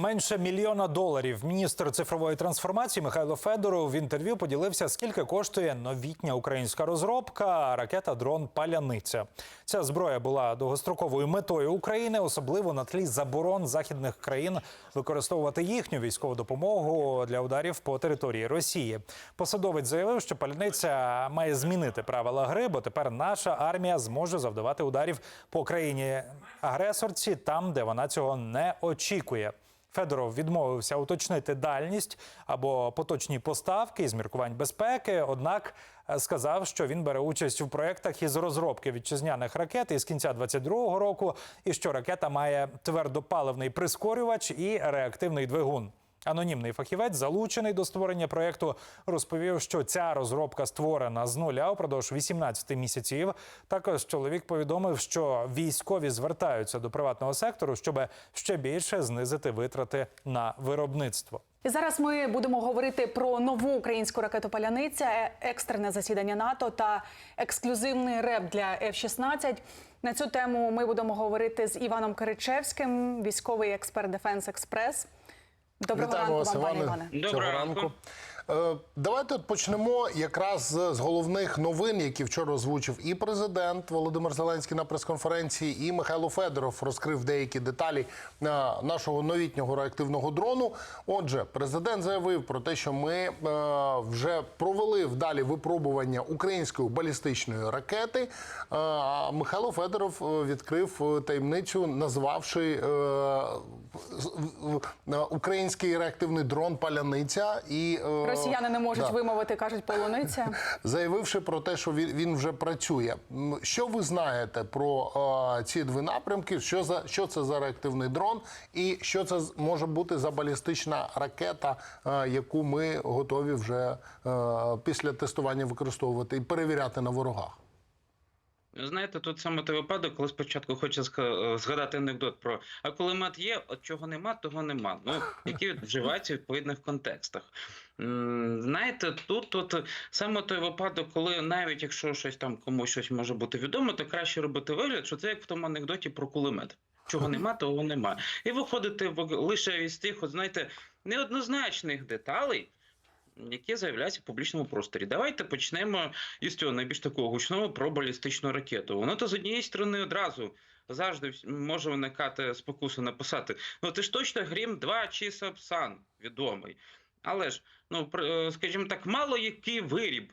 Менше мільйона доларів. Міністр цифрової трансформації Михайло Федоров в інтерв'ю поділився, скільки коштує новітня українська розробка ракета дрон Паляниця. Ця зброя була довгостроковою метою України, особливо на тлі заборон західних країн використовувати їхню військову допомогу для ударів по території Росії. Посадовець заявив, що паляниця має змінити правила гри, бо тепер наша армія зможе завдавати ударів по країні агресорці там, де вона цього не очікує. Федоров відмовився уточнити дальність або поточні поставки із міркувань безпеки. Однак е, сказав, що він бере участь у проєктах із розробки вітчизняних ракет із кінця 22-го року, і що ракета має твердопаливний прискорювач і реактивний двигун. Анонімний фахівець, залучений до створення проєкту, розповів, що ця розробка створена з нуля упродовж 18 місяців. Також чоловік повідомив, що військові звертаються до приватного сектору, щоб ще більше знизити витрати на виробництво. І зараз ми будемо говорити про нову українську ракету Паляниця, е- екстрене засідання НАТО та ексклюзивний реп для F-16. На цю тему ми будемо говорити з Іваном Киричевським, військовий експерт Дефенс Експрес. Доброго Вітаємо ранку вас, вам, пане Іване, Доброго ранку. Е, Давайте почнемо якраз з головних новин, які вчора озвучив і президент Володимир Зеленський на прес-конференції, і Михайло Федоров розкрив деякі деталі е, нашого новітнього реактивного дрону. Отже, президент заявив про те, що ми е, вже провели вдалі випробування української балістичної ракети. А Михайло Федоров відкрив таємницю, назвавши український реактивний дрон Паляниця і Росіяни не можуть да, вимовити, кажуть, полуниця. заявивши про те, що він, він вже працює. Що ви знаєте про е, ці два напрямки? Що за що це за реактивний дрон, і що це може бути за балістична ракета, е, яку ми готові вже е, після тестування використовувати і перевіряти на ворогах? Знаєте, тут саме той випадок, коли спочатку хочу е, згадати анекдот про а коли мат є, от чого нема, того нема. Ну які вживаються в відповідних контекстах. Знаєте, тут от саме той випадок, коли навіть якщо щось там комусь щось може бути відомо, то краще робити вигляд, що це як в тому анекдоті про кулемет. Чого нема, того нема. І виходити в лише із тих, от знаєте, неоднозначних деталей. Які з'являються в публічному просторі. Давайте почнемо із цього найбільш такого гучного про балістичну ракету. Воно то з однієї сторони одразу завжди може виникати спокуса написати: ну ти ж точно Грім 2 чи Сапсан відомий. Але ж, ну е, скажімо так, мало який виріб.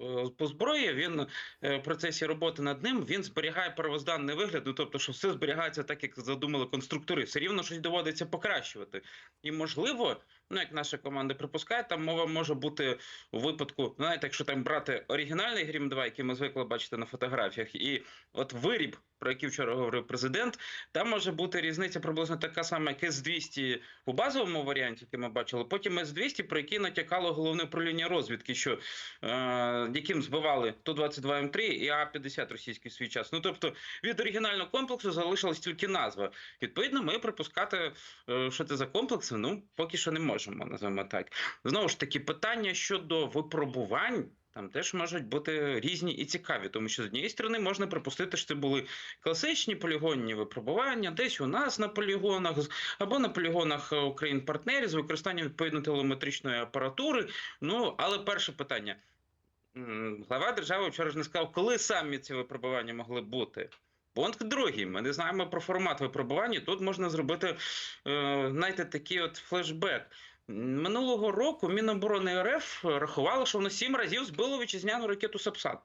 е, По зброї він е, в процесі роботи над ним він зберігає первозданний вигляд, ну, тобто, що все зберігається так, як задумали конструктори. Все рівно щось доводиться покращувати. І можливо, ну як наша команда припускає, там мова може бути у випадку, знаєте, якщо там брати оригінальний Грім 2, який ми звикли бачити на фотографіях, і от виріб, про який вчора говорив президент, там може бути різниця приблизно така сама, як С-200 у базовому варіанті, який ми бачили, потім С-200, про який натякало головне управління розвідки, що е, яким збивали Ту-22М3 і А-50 російський в свій час. Ну тобто від оригінального комплексу залишилась тільки назва. Відповідно, ми припускати, е, що це за комплекси, ну поки що не можемо, називаємо так. Знову ж таки, питання щодо випробувань. Там теж можуть бути різні і цікаві, тому що з однієї сторони можна припустити, що це були класичні полігонні випробування, десь у нас на полігонах або на полігонах е, Україн-партнерів з використанням відповідно телеметричної апаратури. Ну, але перше питання. Глава держави вчора ж не сказав, коли самі ці випробування могли бути. Пункт другий. Ми не знаємо про формат випробування. Тут можна зробити, е, знаєте, такий от флешбек. Минулого року Міноборони РФ рахувало, що воно сім разів збило вітчизняну ракету Сапсан.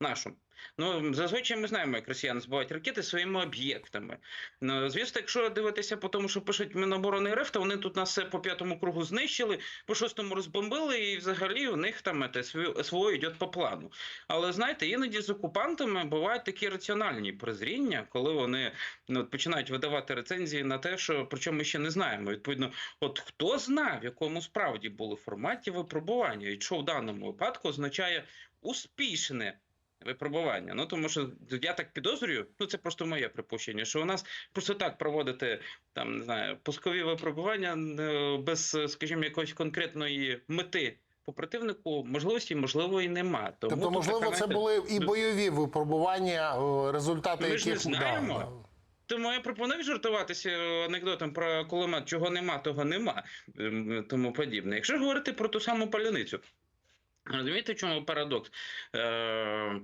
Нашу. Ну, зазвичай ми знаємо, як росіяни збивають ракети своїми об'єктами. Ну, звісно, якщо дивитися по тому, що пишуть Міноборони РФ, то вони тут нас все по п'ятому кругу знищили, по шостому розбомбили, і взагалі у них там те, СВО йде по плану. Але знаєте, іноді з окупантами бувають такі раціональні прозріння, коли вони ну, починають видавати рецензії на те, що про чому ми ще не знаємо. Відповідно, от хто знає, в якому справді були форматі випробування, і що в даному випадку означає успішне. Випробування. Ну тому що я так підозрюю, ну це просто моє припущення, що у нас просто так проводити там не знаю пускові випробування е, без, скажімо, якоїсь конкретної мети по противнику можливості, можливо, і нема. Тому Тобто, можливо, це були і ну, бойові випробування, е, результати Ми ж не яких знаємо. Да. Тому я пропоную жартуватися анекдотом про кулемет, чого нема, того нема, ем, тому подібне. Якщо ж говорити про ту саму паляницю, розумієте, в чому парадокс? Е,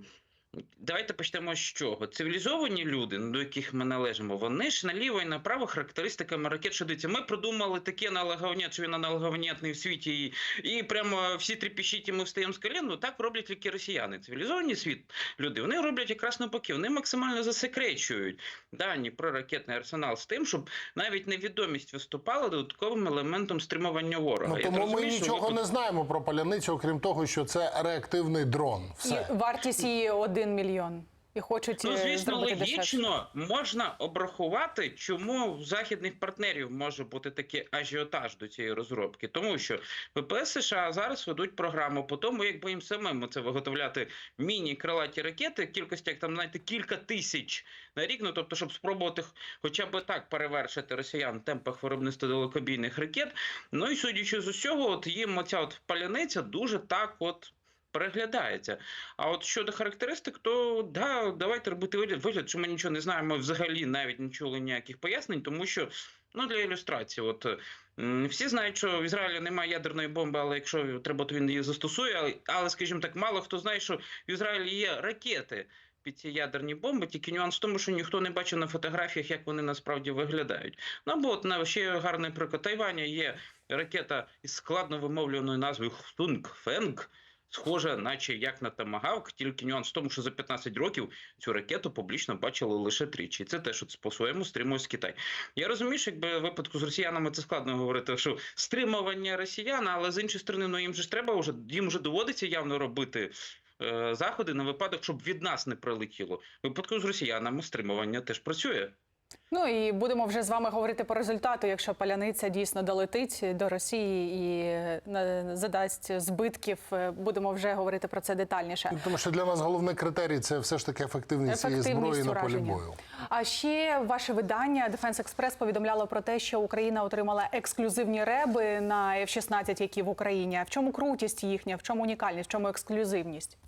Давайте почнемо з чого. Цивілізовані люди, до яких ми належимо, вони ж наліво і направо характеристиками ракет що дивіться, Ми придумали таке аналоговнят, що він аналоговнятний в світі, і, і прямо всі трепещіть, і ми встаємо з колін. Ну так роблять тільки росіяни. Цивілізовані світ люди, вони роблять якраз навпаки. Вони максимально засекречують дані про ракетний арсенал з тим, щоб навіть невідомість виступала додатковим елементом стримування ворога. Ну тому ми розумію, нічого ви не знаємо про паляницю, окрім того, що це реактивний дрон. Все. І вартість її 1 мільйон. І хочуть Ну, е, звісно, зробити дешевше. логічно можна обрахувати, чому в західних партнерів може бути такий ажіотаж до цієї розробки. Тому що ВПС США зараз ведуть програму по тому, якби їм самим це виготовляти міні-крилаті ракети, кількості, як там, знаєте, кілька тисяч на рік. Ну, тобто, щоб спробувати хоча б так перевершити росіян в темпах виробництва далекобійних ракет. Ну і судячи з усього, от їм оця от паляниця дуже так от. Переглядається. А от щодо характеристик, то да, давайте робити вигляд, що ми нічого не знаємо, взагалі навіть не ніяких пояснень, тому що ну для ілюстрації, от всі знають, що в Ізраїлі немає ядерної бомби, але якщо треба, то він її застосує. Але, але скажімо так, мало хто знає, що в Ізраїлі є ракети. Під ці ядерні бомби, тільки нюанс в тому, що ніхто не бачив на фотографіях, як вони насправді виглядають. Ну от на ще гарний приклад Тайваня є ракета із складно вимовлюваною назвою Хтунг Фенг, схожа, наче як на Тамагавк, тільки нюанс в тому, що за 15 років цю ракету публічно бачили лише тричі. І Це теж от по-своєму стримує Китай. Я розумію, що якби в випадку з росіянами це складно говорити, що стримування росіян, але з іншої сторони, ну їм же ж треба вже їм вже доводиться явно робити. е, Заходи на випадок, щоб від нас не прилетіло. Випадку з росіянами стримування теж працює. Ну і будемо вже з вами говорити по результату, якщо паляниця дійсно долетить до Росії і е, задасть збитків. е, Будемо вже говорити про це детальніше. Тому що для нас головний критерій це все ж таки ефективність цієї зброї на полі бою. А ще ваше видання Defense Express повідомляло про те, що Україна отримала ексклюзивні реби на F-16, які в Україні. А в чому крутість їхня? В чому унікальність? В чому ексклюзивність?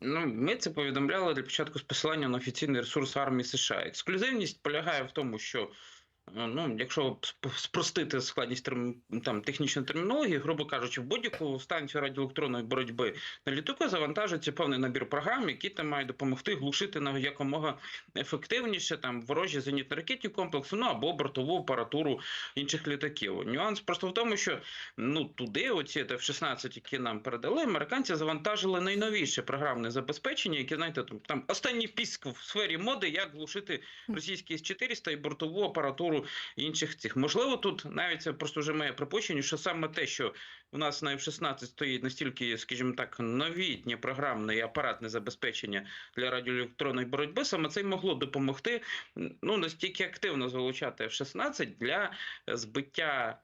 Ну, ми це повідомляли для початку з посилання на офіційний ресурс армії США. Ексклюзивність полягає в тому, що ну, якщо сп- спростити складність терм- там, технічної термінології, грубо кажучи, в будь-яку станцію радіоелектронної боротьби на літаку завантажується певний набір програм, які там мають допомогти глушити на якомога ефективніше там ворожі зенітно-ракетні комплекси, ну або бортову апаратуру інших літаків. Нюанс просто в тому, що ну туди, оці F-16, які нам передали, американці завантажили найновіше програмне забезпечення, яке знаєте, там, там останній піск в сфері моди, як глушити російські С-400 і бортову апаратуру інших цих. Можливо, тут навіть це просто вже моє припущення, що саме те, що у нас на F-16 стоїть настільки, скажімо так, новітнє програмне і апаратне забезпечення для радіоелектронної боротьби, саме це й могло допомогти ну настільки активно залучати F-16 для збиття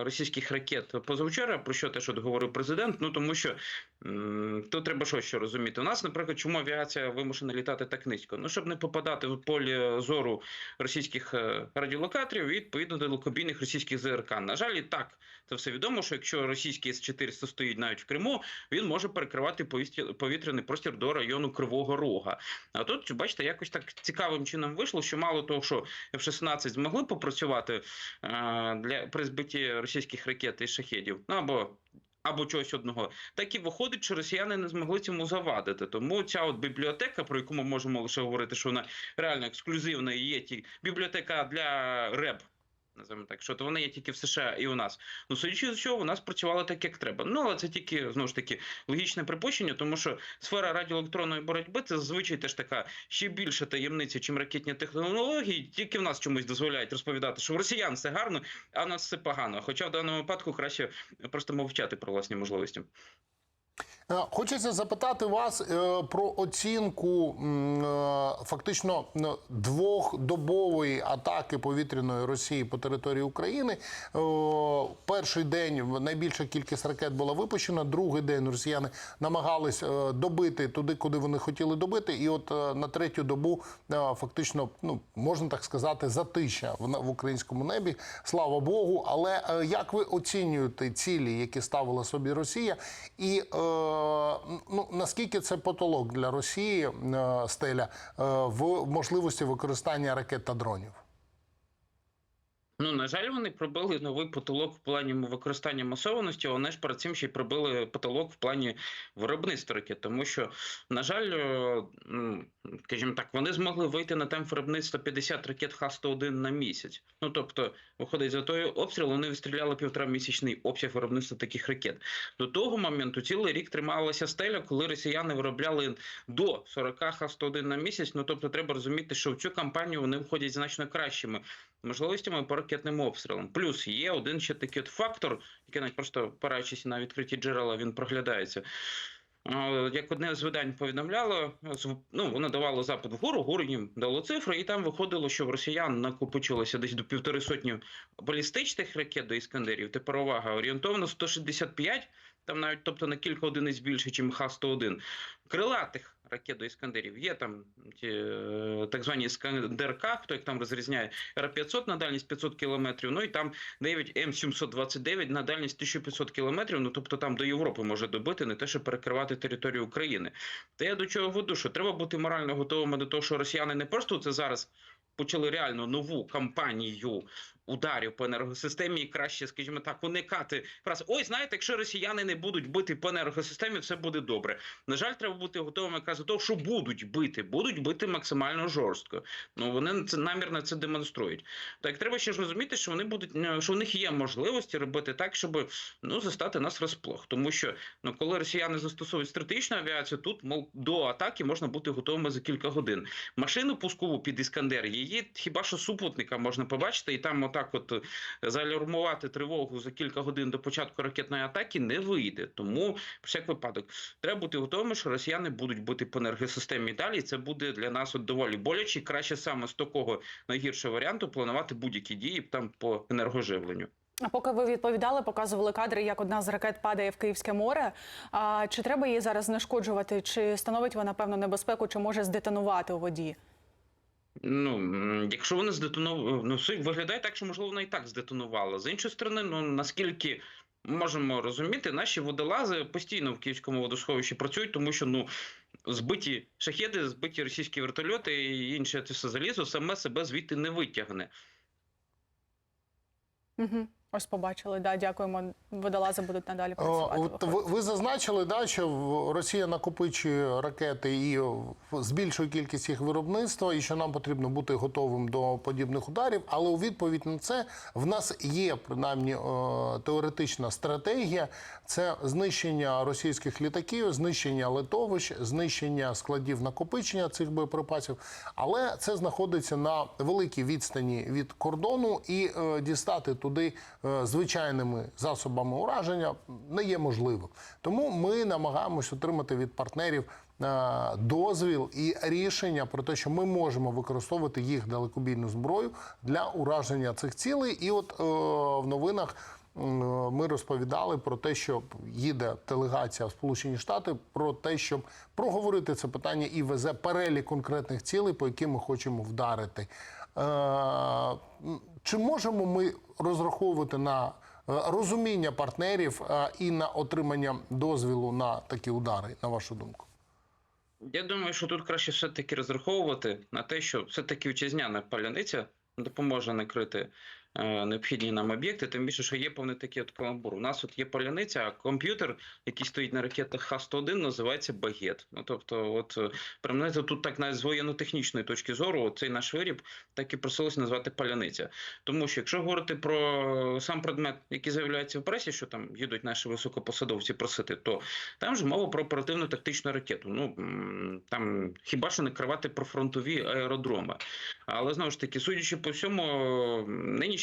російських ракет позавчора, про що теж от говорив президент. Ну тому що то треба що що розуміти. У нас, наприклад, чому авіація вимушена літати так низько? Ну щоб не попадати в полі зору російських е, радіолокаторів, і, відповідно далекобійних російських ЗРК. На жаль, і так це все відомо, що якщо російський С-400 стоїть навіть в Криму, він може перекривати повітря- повітряний простір до району Кривого Рога. А тут, бачите, якось так цікавим чином вийшло, що мало того, що F-16 змогли попрацювати е, для при збитті російських ракет і шахедів, ну або або чогось одного, так і виходить, що росіяни не змогли цьому завадити. Тому ця от бібліотека, про яку ми можемо лише говорити, що вона реально ексклюзивна і є ті бібліотека для РЕБ. Називаємо так, що то вона є тільки в США і у нас. Ну, судячи з чого, у нас працювало так, як треба. Ну, але це тільки знову ж таки логічне припущення, тому що сфера радіоелектронної боротьби це зазвичай теж така ще більша таємниця, чим ракетні технології. Тільки в нас чомусь дозволяють розповідати, що в росіян все гарно, а в нас все погано. Хоча в даному випадку краще просто мовчати про власні можливості. Е, Хочеться запитати вас е, про оцінку е, фактично двохдобової атаки повітряної Росії по території України. Перший день найбільша кількість ракет була випущена. Другий день росіяни намагались добити туди, куди вони хотіли добити. І от на третю добу фактично, ну можна так сказати, затища в, українському небі. Слава Богу. Але як ви оцінюєте цілі, які ставила собі Росія, і ну наскільки це потолок для Росії е, стеля е, в можливості використання ракет та дронів? Ну, на жаль, вони пробили новий потолок в плані використання масованості, вони ж перед цим ще й пробили потолок в плані виробництва ракет. Тому що, на жаль, е, скажімо так, вони змогли вийти на темп виробництва 50 ракет Х-101 на місяць. Ну, тобто, виходить, за той обстріл вони відстріляли півтора місячний обсяг виробництва таких ракет. До того моменту цілий рік трималася стеля, коли росіяни виробляли до 40 Х-101 на місяць. Ну, тобто, треба розуміти, що в цю кампанію вони входять значно кращими можливостями по ракетним обстрілам. Плюс є один ще такий от фактор, який навіть просто опираючись на відкриті джерела, він проглядається. Як одне з видань повідомляло, ну воно давало запит вгору, гору їм дало цифри, і там виходило, що в росіян накопичилося десь до півтори сотні балістичних ракет до іскандерів. Тепер увага, орієнтовно 165, там навіть тобто на кілька одиниць більше, ніж Х-101. Крилатих ракет до іскандерів є там ті, е, так звані іскандер-К, хто їх там розрізняє, Р-500 на дальність 500 кілометрів, ну і там 9 М729 на дальність 1500 кілометрів, ну тобто там до Європи може добити, не те, що перекривати територію України. Та я до чого веду, що треба бути морально готовими до того, що росіяни не просто це зараз почали реально нову кампанію ударів по енергосистемі і краще, скажімо так, уникати фраз. Ой, знаєте, якщо росіяни не будуть бити по енергосистемі, все буде добре. На жаль, треба бути готовими якраз до того, що будуть бити, будуть бити максимально жорстко. Ну вони це намірно це демонструють. Так треба ще ж розуміти, що вони будуть е, що в них є можливості робити так, щоб ну застати нас розплох. Тому що ну коли росіяни застосовують стратегічну авіацію, тут мов до атаки можна бути готовими за кілька годин. Машину пускову під іскандер її хіба що супутника можна побачити, і там отак, от е, зaalярмувати тривогу за кілька годин до початку ракетної атаки не вийде. Тому всяк випадок треба бути готовими, що росіяни будуть бити по енергосистемі і далі. І це буде для нас от доволі боляче. Краще саме з такого найгіршого варіанту планувати будь-які дії там по енергоживленню. А поки ви відповідали, показували кадри, як одна з ракет падає в Київське море. А чи треба її зараз знешкоджувати? Чи становить вона певну небезпеку, чи може здетонувати у воді? Ну, якщо вони здетонувала, ну виглядає так, що можливо вона і так здетонувала. З іншої сторони, ну наскільки можемо розуміти, наші водолази постійно в Київському водосховищі працюють, тому що ну збиті шахеди, збиті російські вертольоти і інше це все залізо саме себе звідти не витягне. Угу. Ось побачили. Да, дякуємо. Водолази будуть надалі працювати. От ви, ви зазначили, да, що Росія накопичує ракети і збільшує кількість їх виробництва, і що нам потрібно бути готовим до подібних ударів. Але у відповідь на це в нас є принаймні теоретична стратегія: це знищення російських літаків, знищення литовищ, знищення складів накопичення цих боєприпасів. Але це знаходиться на великій відстані від кордону, і е, дістати туди е, звичайними засобами ураження не є можливим. Тому ми намагаємось отримати від партнерів е, дозвіл і рішення про те, що ми можемо використовувати їх далекобійну зброю для ураження цих цілей. І от е, в новинах. Ми розповідали про те, що їде делегація в Сполучені Штати, про те, щоб проговорити це питання і везе перелік конкретних цілей, по яким ми хочемо вдарити. Е, Чи можемо ми розраховувати на е, розуміння партнерів е, і на отримання дозвілу на такі удари, на вашу думку? Я думаю, що тут краще все-таки розраховувати на те, що все-таки вітчизняна паляниця допоможе накрити необхідні нам об'єкти, тим більше, що є певний такий от каламбур. У нас от є паляниця, а комп'ютер, який стоїть на ракетах Х-101, називається багет. Ну тобто, от е, тут так навіть з воєнно-технічної точки зору, цей наш виріб так і просилося назвати паляниця. Тому що якщо говорити про сам предмет, який з'являється в пресі, що там їдуть наші високопосадовці просити, то там ж мова про оперативну тактичну ракету. Ну там хіба що не кривати про фронтові аеродроми. Але знову ж таки, судячи по всьому,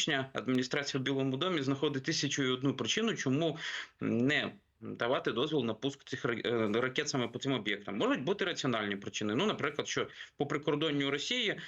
нинішня адміністрація в Білому домі знаходить тисячу і одну причину, чому не давати дозвіл на пуск цих е, ракет саме по цим об'єктам. Можуть бути раціональні причини. Ну, наприклад, що по прикордонню Росії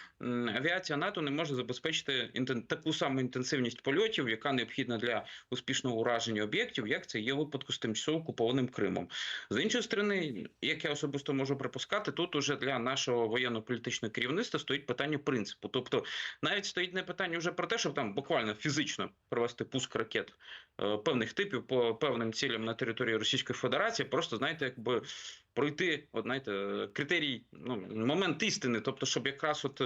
авіація НАТО не може забезпечити таку саму інтенсивність польотів, яка необхідна для успішного ураження об'єктів, як це є у випадку з тимчасово окупованим Кримом. З іншої сторони, як я особисто можу припускати, тут уже для нашого воєнно-політичного керівництва стоїть питання принципу. Тобто, навіть стоїть не питання вже про те, щоб там буквально фізично провести пуск ракет е, певних типів по певним цілям на території Російської Федерації, просто знаєте, якби пройти, от знаєте, критерій, ну момент істини, тобто, щоб якраз от.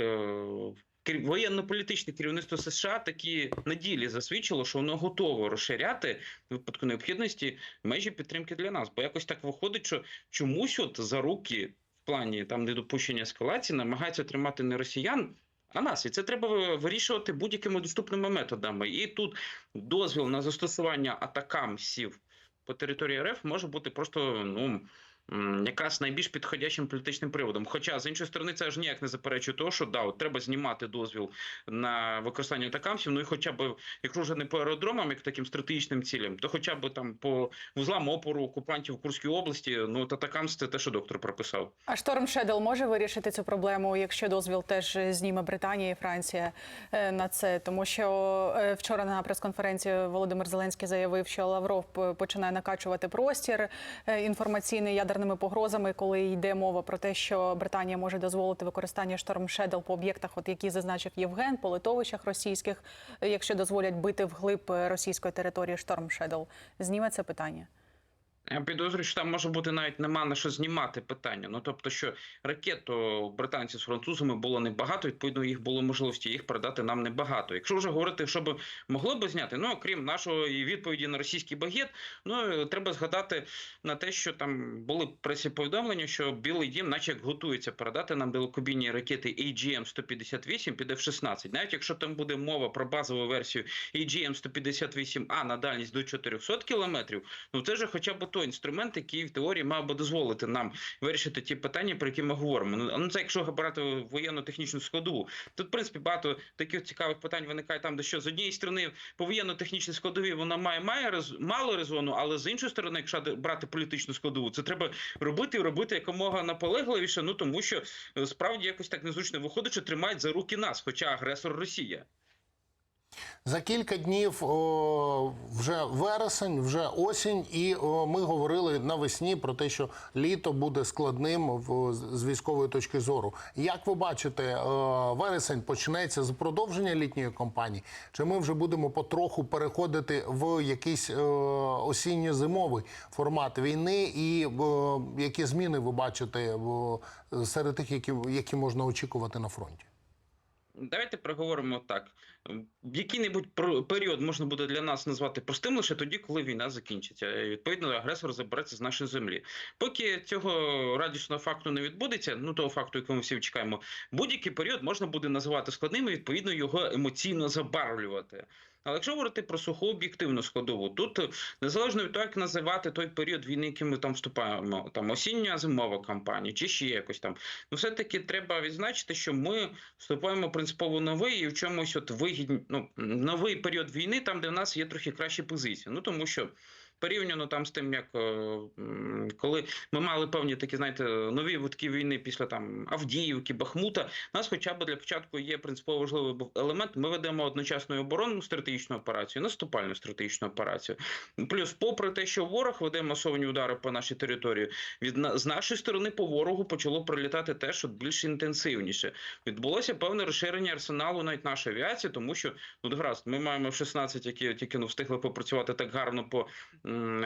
Е, Воєнно-політичне керівництво США такі на ділі засвідчило, що воно готово розширяти в випадку необхідності межі підтримки для нас. Бо якось так виходить, що чомусь от за руки в плані там недопущення ескалації намагаються тримати не росіян, а нас. І це треба вирішувати будь-якими доступними методами. І тут дозвіл на застосування атакамсів по території РФ може бути просто ну. Якраз найбільш підходящим політичним приводом. Хоча з іншої сторони, це ж ніяк не заперечує того, що да, от треба знімати дозвіл на використання атакамсів. Ну і хоча б, якщо вже не по аеродромам, як таким стратегічним цілям, то хоча б там по вузлам опору окупантів в Курській області, ну атакамс це те, що доктор прописав. А Шторм Шедл може вирішити цю проблему, якщо дозвіл теж зніме Британія і Франція е, на це, тому що е, вчора на прес-конференції Володимир Зеленський заявив, що Лавров починає накачувати простір е, інформаційний ядерними погрозами, коли йде мова про те, що Британія може дозволити використання Шторм Шедл по об'єктах, от які зазначив Євген, по литовищах російських, е, якщо дозволять бити вглиб е, російської території Шторм Шедл. Зніме це питання. Я підозрюю, що там може бути навіть нема на що знімати питання. Ну тобто, що ракет то британців з французами було небагато, відповідно, їх було можливості їх передати нам небагато. Якщо вже говорити, що би могло би зняти, ну окрім нашої відповіді на російський багет, ну треба згадати на те, що там були пресі-повідомлення, що Білий Дім, наче як готується передати нам далекобійні ракети AGM-158 під F-16. Навіть якщо там буде мова про базову версію AGM-158A на дальність до 400 кілометрів, ну це ж хоча б той інструмент, який в теорії мав би дозволити нам вирішити ті питання, про які ми говоримо. Ну ну, це якщо брати воєнно-технічну складову. Тут, в принципі, багато таких цікавих питань виникає там, де що з однієї сторони по воєнно-технічній складовій вона має має рез- мало резону, але з іншої сторони, якщо брати політичну складову, це треба робити і робити якомога наполегливіше. Ну тому що е, справді якось так незручно виходить, що тримають за руки нас, хоча агресор Росія. За кілька днів о, вже вересень, вже осінь, і о, ми говорили навесні про те, що літо буде складним в, з військової точки зору. Як ви бачите, о, вересень почнеться з продовження літньої кампанії? Чи ми вже будемо потроху переходити в якийсь осінньо-зимовий формат війни? І о, які зміни ви бачите о, серед тих, які, які можна очікувати на фронті? Давайте проговоримо так. Який-небудь період можна буде для нас назвати простим лише тоді, коли війна закінчиться. Відповідно, агресор забереться з нашої землі. Поки цього радісного факту не відбудеться, ну того факту, якого ми всі чекаємо, будь-який період можна буде називати складним і відповідно його емоційно забарвлювати. Але якщо говорити про суху об'єктивну складову, тут е, незалежно від того, як називати той період війни, яким ми там вступаємо, там осіння зимова кампанія, чи ще якось там, ну все-таки треба відзначити, що ми вступаємо принципово новий і в чомусь от вигідні, ну, новий період війни, там, де в нас є трохи кращі позиції. Ну тому що. Порівняно там з тим, як е, коли ми мали певні такі, знаєте, нові витки війни після там Авдіївки, Бахмута, нас хоча б для початку є принципово важливий елемент. Ми ведемо одночасно оборонну стратегічну операцію, наступальну стратегічну операцію. Плюс, попри те, що ворог веде масовані удари по нашій території, від з нашої сторони по ворогу почало прилітати теж от більш інтенсивніше. Відбулося певне розширення арсеналу навіть нашої авіації, тому що ну гаразд, ми маємо 16, які тільки ну встигли попрацювати так гарно по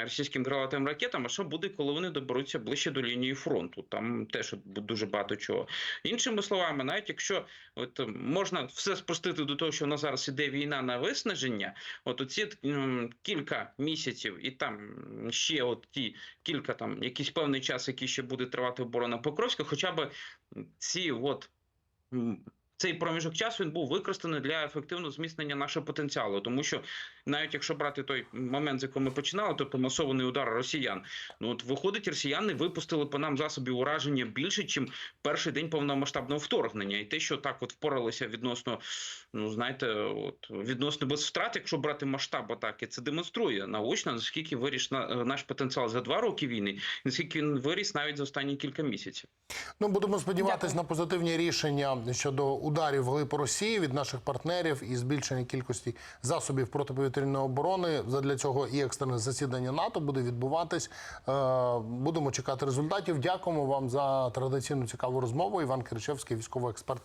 російським крилатим ракетам. А що буде, коли вони доберуться ближче до лінії фронту? Там теж дуже багато чого. Іншими словами, навіть якщо от можна все спростити до того, що у нас зараз іде війна на виснаження, от оці кілька місяців, і там ще от ті кілька там якийсь певний час, який ще буде тривати оборона Покровська, хоча б ці от. Цей проміжок часу він був використаний для ефективного зміцнення нашого потенціалу, тому що навіть якщо брати той момент, з якого ми починали, тобто масований удар росіян, ну от виходить, росіяни випустили по нам засобів ураження більше, ніж перший день повномасштабного вторгнення, і те, що так от впоралися відносно, ну знаєте, от відносно без втрат, якщо брати масштаб атаки, це демонструє наочно, наскільки виріс на, наш потенціал за два роки війни, і наскільки він виріс навіть за останні кілька місяців. Ну будемо сподіватися на позитивні рішення щодо ударів в глиб Росії від наших партнерів і збільшення кількості засобів протиповітряної оборони. Задля цього і екстрене засідання НАТО буде відбуватись. Е, Будемо чекати результатів. Дякуємо вам за традиційну цікаву розмову. Іван Киричевський, військовий експерт